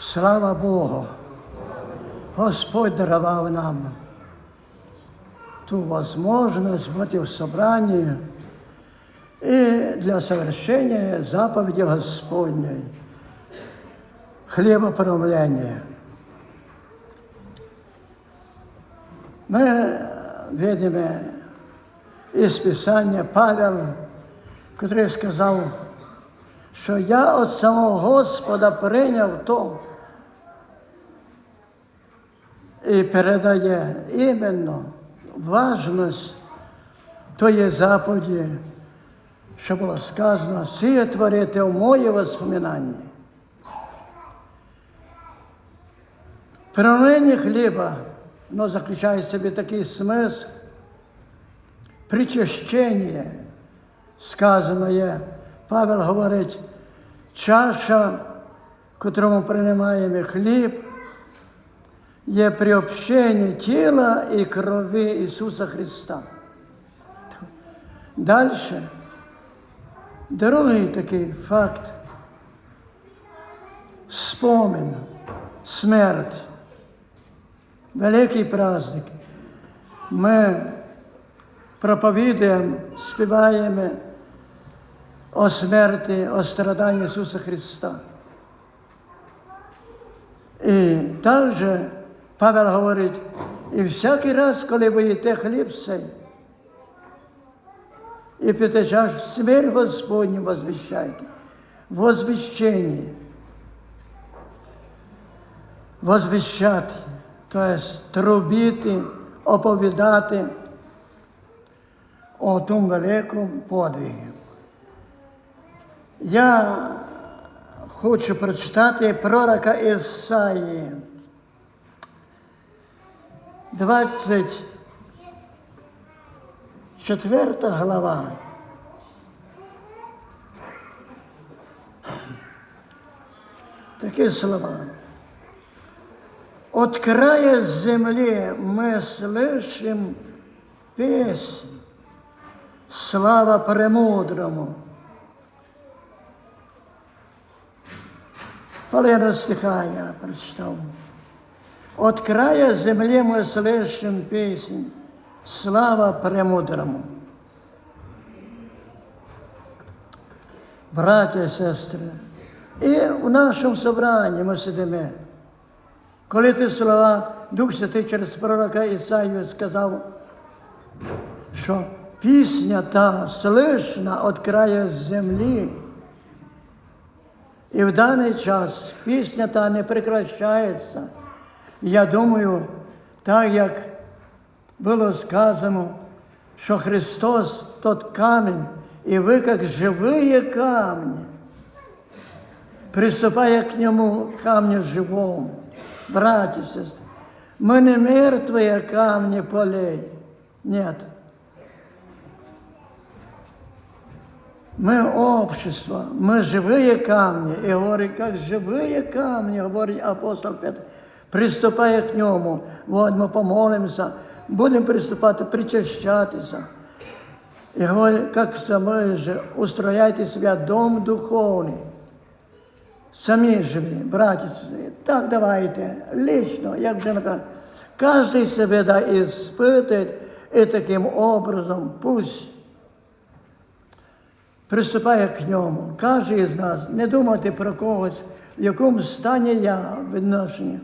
Слава Богу! Господь дарував нам ту можливість бути в собранні і для совершення заповіді Господньої, хлібопромлення. Ми видимо із Писання Павел, який сказав, що я від самого Господа прийняв то і передає іменно важність тої заповіді, що було сказано, сіє творити в мої воспоминання. Промлення хліба, воно заключає в собі такий смисл, причащення, сказано є, Павел говорить, чаша, в котрому приймаємо хліб, є приобщення тіла і крові Ісуса Христа. Далі, другий такий факт, спомин, смерть, великий праздник. Ми проповідуємо, співаємо о смерті, о страданні Ісуса Христа. І також Павел говорить, і всякий раз, коли ви їте хліб цей, і п'єте чашу, смерть Господню возвіщайте, возвіщення, возвіщати, тобто трубити, оповідати о тому великому подвигі. Я хочу прочитати пророка Ісаї. 24 глава. Такі слова. От края земли мы слышим песнь, слава премудрому. Половину стиха я прочитав. От края земли мы слышим песнь, слава премудрому. Братья і сестри, і в нашому собранні ми сидимо. Коли ті слова Дух Святий через пророка Ісаю сказав, що пісня та слышна від краю землі, і в даний час пісня та не прекращається. Я думаю, так як було сказано, що Христос тот камінь, і ви, як живі камні, приступая к нему камню живому. Братья и сестры, мы не мертвые камни полей. Нет. Мы общество, мы живые камни. И говорит, как живые камни, говорит апостол Петр, приступая к нему, вот мы помолимся, будем приступать, причащатися. И говорит, как самі же, устрояйте себя дом духовный. Самі живі, браті, так давайте, лично, як вже написано, кожен себе да іспитує, і таким образом пусть приступає к ньому. Кожен із нас не думати про когось, в якому стані я в відношенні.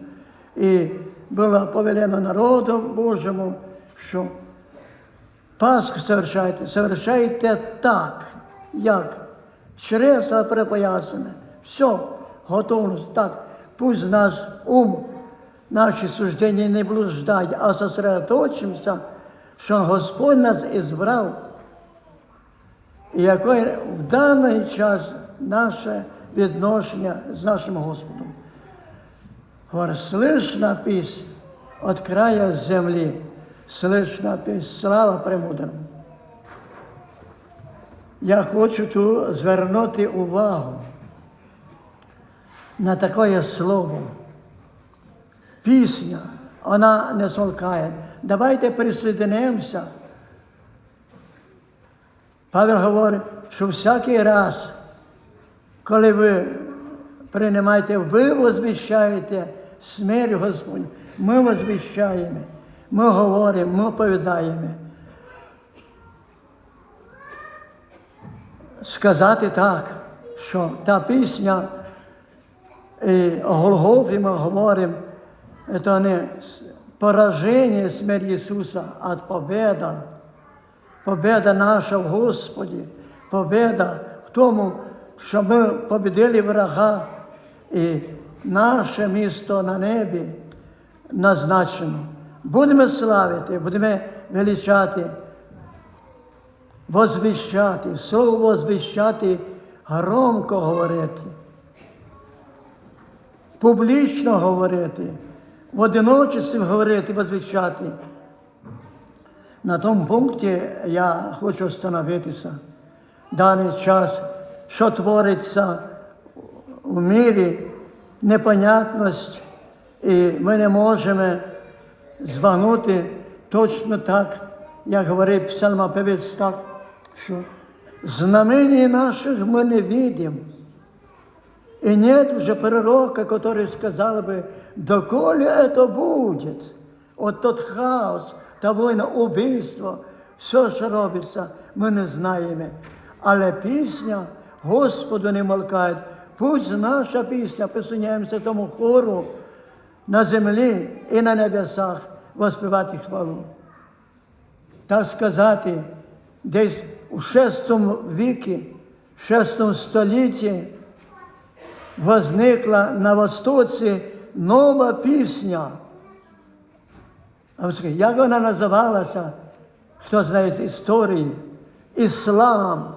І було повелено народу Божому, що Пасху совершайте, совершайте так, як чреса припоясане. Все, готовність. Так, пусть наш ум, наші суждення не блуждають, а сосредоточимося, що Господь нас ізбрав, яке в даний час наше відношення з нашим Господом. Слышна піснь від краю землі, слышна піснь, слава премудрому. Я хочу тут звернути увагу на такое слово. Пісня, вона не смолкає. Давайте присоединимося. Павел говорить, що всякий раз, коли ви приймайте, ви возвіщаєте смерть Господню. Ми возвіщаємо, ми говоримо, ми оповідаємо. Сказати так, що та пісня і Голгофі ми говоримо, це не пораження смерті Ісуса, а победа. Победа наша в Господі, победа в тому, що ми побідили врага, і наше місто на небі назначено. Будемо славити, будемо величати, возвіщати, слово возвіщати, громко говорити, публічно говорити, в одиночестві говорити, возвіщати. На тому пункті я хочу остановитися. Даний час, що твориться у мірі, непонятність, і ми не можемо збагнути точно так, як говорить псалмопевець так, що знамені наших ми не видим. И нет уже пророка, который сказал бы, доколе это будет. Вот тот хаос, та війна, убийство, все, що робиться, ми не знаємо. Але пісня Господу не молкає. Пусть наша пісня, присуняємося тому хору на землі і на небесах воспівати хвалу. Так сказати, десь у VI віці, в VI столітті возникла на Востоці нова пісня. Як вона називалася? Хто знає з історії? Іслам.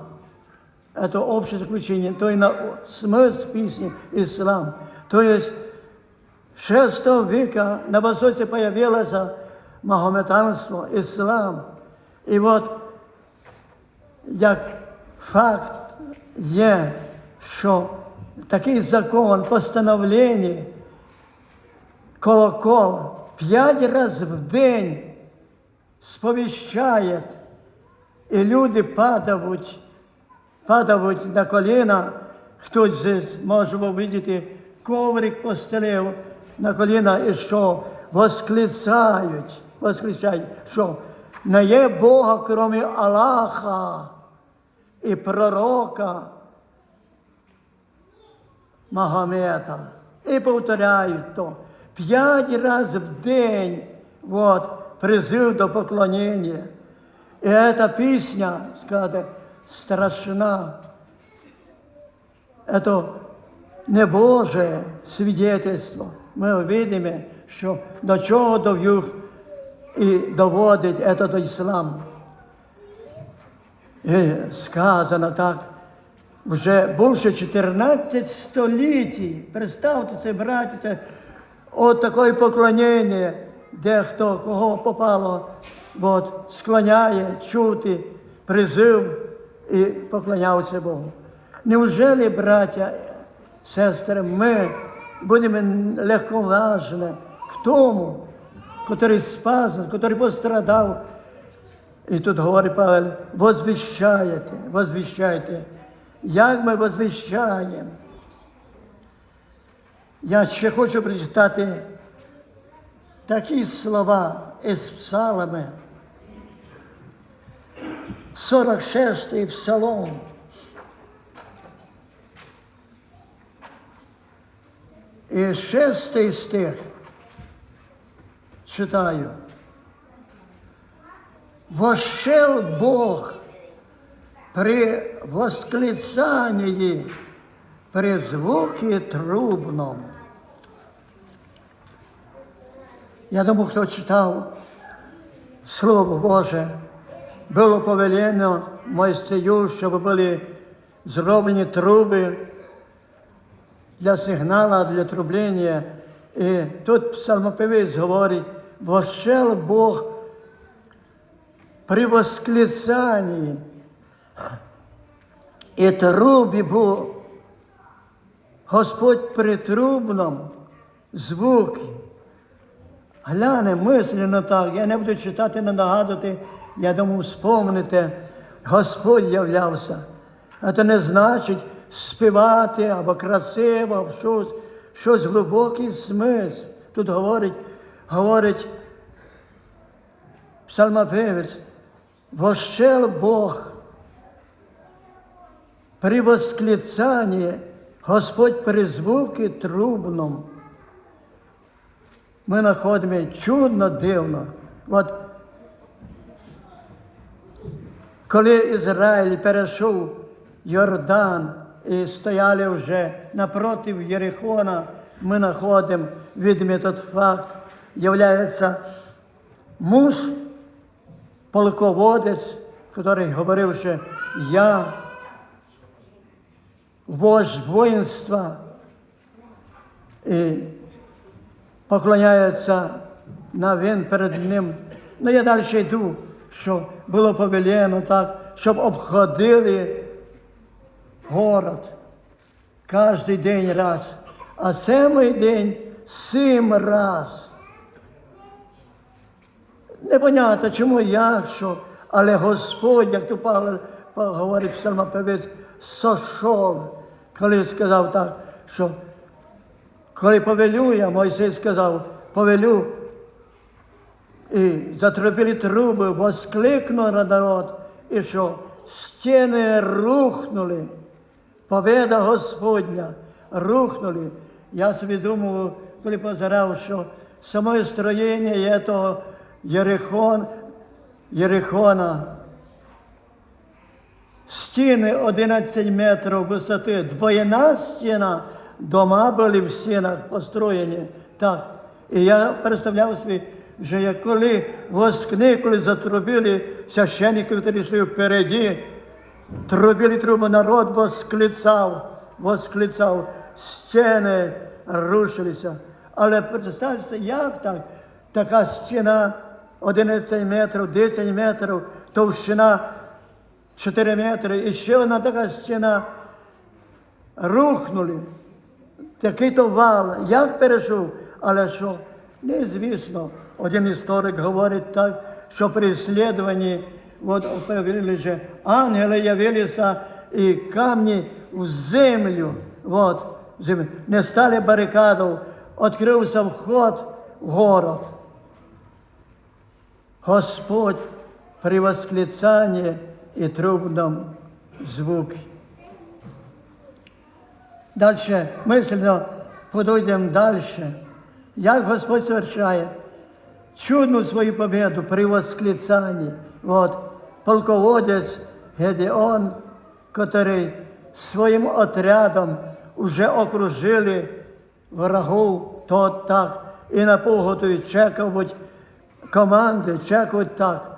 Это общее заключение, то есть на смысл песни ислам. То есть 6 века на Востоке появилось магометанство, ислам. І от як факт є, що такий закон, постановлення, колокол п'ять разів в день сповіщає, і люди падають, на коліна. Хтось може видіти, коврик постелив на коліна і що восклицають, восклицають, що не є Бога, крім Аллаха і пророка. Магомета. І повторяють то. П'ять разів в день вот, призив до поклонення. І ця пісня, сказати, страшна. Это не Боже свідетельство. Ми видимо, що до чого довів і доводить этот іслам. І сказано так, вже більше 14 століть. Представте це, братіться, от таке поклонення, де хто кого попало, от, склоняє чути призив і поклонявся Богу. Неужели, браття, сестри, ми будемо легковажні к тому, який спас, який пострадав, і тут говорить Павел, возвіщаєте, возвіщайте. Як ми возвіщаємо? Я ще хочу прочитати такі слова із псалами. 46-й псалом. І шестий стих читаю. Вошел Бог при восклицании, при звуке трубном. Я думаю, хто читав Слово Боже, було повелено Мойсею, щоб були зроблені труби для сигнала, для трублення. І тут псалмопевець говорить, вошел Бог при восклицании. І трубі був Господь при трубном звук. Гляне мислено так, я не буду читати, не нагадувати, я думаю, спомните, Господь являвся. А це не значить, співати або красиво, або щось, щось глибокий смисл. Тут говорить, говорить псалмопевець, вощел Бог при восклицании Господь при звуке трубном. Ми знаходимо чудно дивно. От коли Ізраїль перейшов Йордан і стояли вже напротив Єрихона, ми знаходимо, видимо, той факт, являється муж, полководець, який говорив, що я вождь воїнства і поклоняється на він перед ним. Ну я далі йду, що було повелено так, щоб обходили город кожен день раз, а семий день сім раз. Непонятно, чому як, що, але Господь, як тут Павло говорить псалмопевець, сошов, коли сказав так, що коли повелю я, Мойсей сказав, повелю, і затрубили труби, воскликнув на народ, і що? Стіни рухнули, победа Господня, рухнули. Я собі думав, коли позирав, що саме строєння того Єрихон, Єрихона, стіни 11 метрів висоти, двойна стіна, дома були в стінах построєні. Так. І я представляв собі, що як коли воскникли, затрубили священники, які йшли впереді, трубили трубу, народ восклицав, восклицав, стіни рушилися. Але представте, як так? Така стіна 11 метрів, 10 метрів, товщина 4 метри, і ще одна така стіна рухнули. Такий то вал, як перейшов, але що? Незвісно. Один історик говорить так, що при слідуванні от появилися ангели явилися і камні в землю. От, землю. Не стали барикаду, відкрився вход в город. Господь при восклицании и трубном звуке. Дальше мислено подойдемо дальше. Як Господь совершає чудну свою победу при восклицании. Вот полководець Гедеон, который своїм отрядом уже окружили врагов, то так, і на поготові чекають команди, чекають так.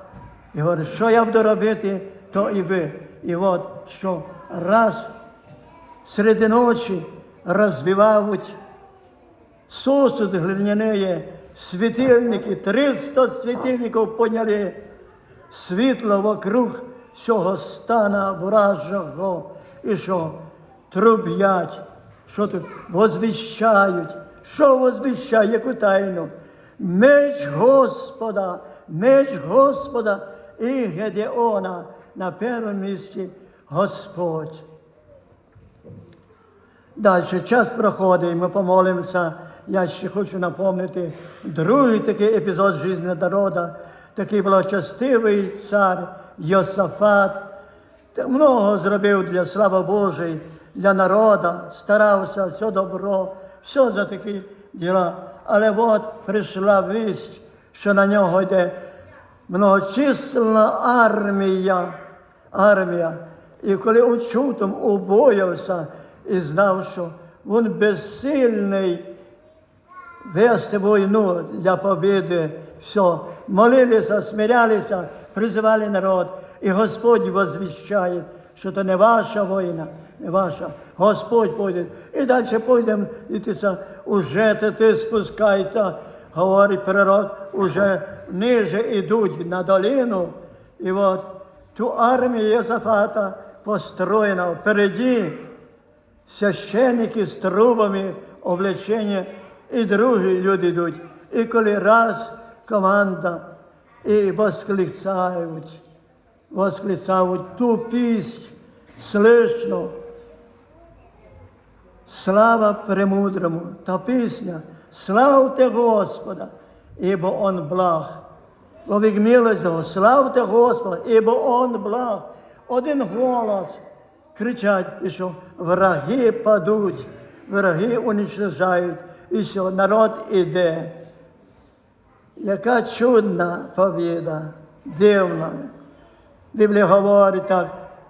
І говорить, що я буду робити, то і ви. І от що раз серед ночі розбивають сосуд глиняні, світильники, 300 світильників поняли, світло вокруг цього стана вражого. І що? Труб'ять, що тут возвіщають. Що возвіщає, яку тайну? Меч Господа, меч Господа і Гедеона на першому місці Господь. Далі час проходить, ми помолимося. Я ще хочу напомнити другий такий епізод життя народу. Такий благочестивий цар Йосафат. Много зробив для слави Божої, для народу, старався, все добро, все за такі діла. Але от прийшла вість, що на нього йде многочисленна армія. армія. І коли учув там, убоявся і знав, що він безсильний вести війну для побіди. Все. Молилися, смирялися, призивали народ. І Господь возвіщає, що це не ваша війна, не ваша. Господь пойде. І далі пойдемо, дивіться, уже ти спускається, говорить пророк, уже ниже йдуть на долину. І от ту армію Єзафата построєна впереді священники з трубами облечення, і другі люди йдуть. І коли раз команда і восклицають, восклицають ту піснь слышно, Слава премудрому та пісня, славте Господа, ібо Он благ. Вовік милость Його, славте Господа, ібо Он благ. Один голос кричать, що враги падуть, враги уничтожають, і що народ іде. Яка чудна побіда, дивна. Біблія говорить так,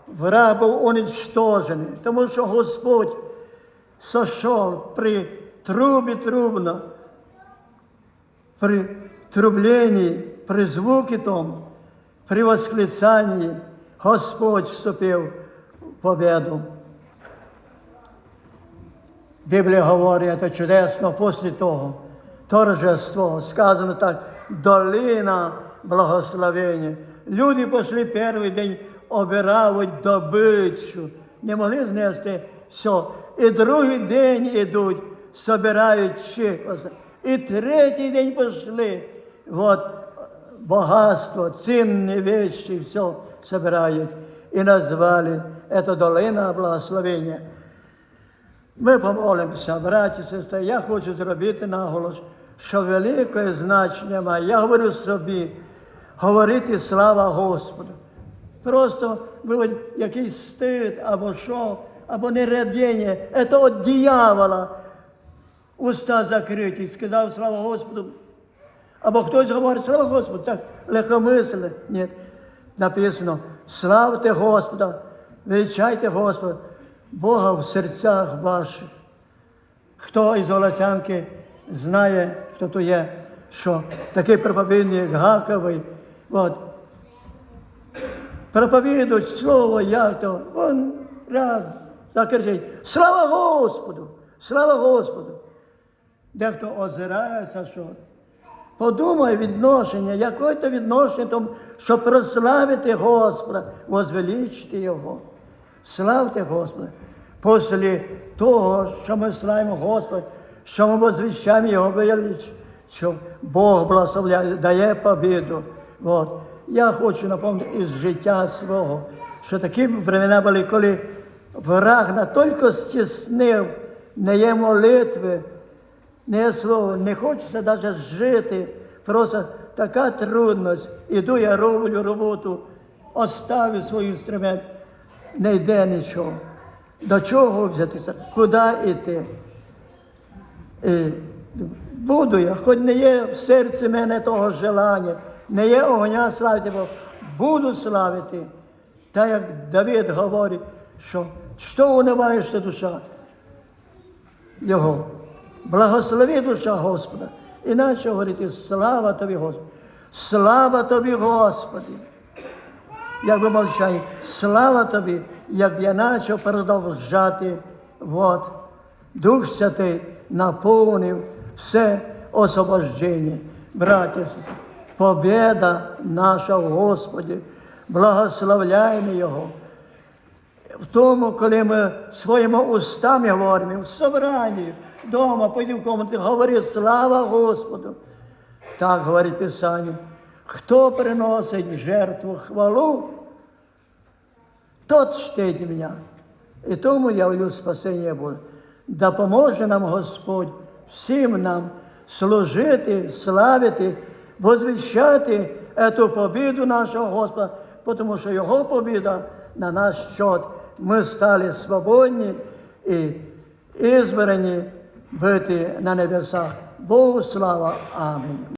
враг був уничтожений, тому що Господь сошел при трубі трубно, при трубленні, при звуки тому, при восклицанні Господь вступив в победу. Біблія говорить, це чудесно після того. Торжество, сказано так, долина благословення. Люди пішли перший день, обирають добичу, не могли знести все. І другий день ідуть, собирають ще. І третій день пішли. От багатство, цінні вещи, все собирають. І назвали це долина благословення. Ми помолимося, браті сестри. Я хочу зробити наголос, що велике значення має. Я говорю собі, говорити слава Господу. Просто було якийсь стид або що, або нерадіння. Це від диявола. Уста закриті, сказав слава Господу. Або хтось говорить, слава Господу, так легкомисле. Ні. Написано, славте Господа, величайте Господа, Бога в серцях ваших. Хто із Волосянки знає, хто то є, що такий проповідник Гаковий, от, проповідують слово, як то, він раз закричить, слава Господу, слава Господу. Дехто озирається, що Подумай відношення, яке то відношення, щоб прославити Господа, возвеличити Його. Славте Господа. Після того, що ми славимо Господа, що ми возвіщаємо Його велич, що Бог благословляє, дає побіду. От. Я хочу напомнити із життя свого, що такі времена були, коли враг настільки стіснив, не є молитви, не слово, не хочеться навіть жити. Просто така трудність. Іду, я роблю роботу, оставлю свій інструмент, не йде нічого. До чого взятися? Куди йти? І буду я, хоч не є в серці мене того желання, не є огня славити, бо буду славити. Так як Давид говорить, що що униваєшся душа Його. Благослови душа Господа. Іначе говорити, слава тобі, Господи. Слава тобі, Господи. Як би мовчає, слава тобі, як я почав продовжати. Вот. Дух Святий наповнив все освобождення. Браті побіда наша в Господі. Благословляємо Його в тому, коли ми своїми устами говоримо, в собранні, вдома, пойди в комнату, говори слава Господу. Так говорить Писання. Хто приносить жертву хвалу, тот чтить мене. І тому я волю спасення буде. Допоможе нам Господь всім нам служити, славити, возвіщати эту побіду нашого Господа, тому що Його побіда на наш счет. Ми стали свободні і ізбрані бути на небесах. Богу слава. Амінь.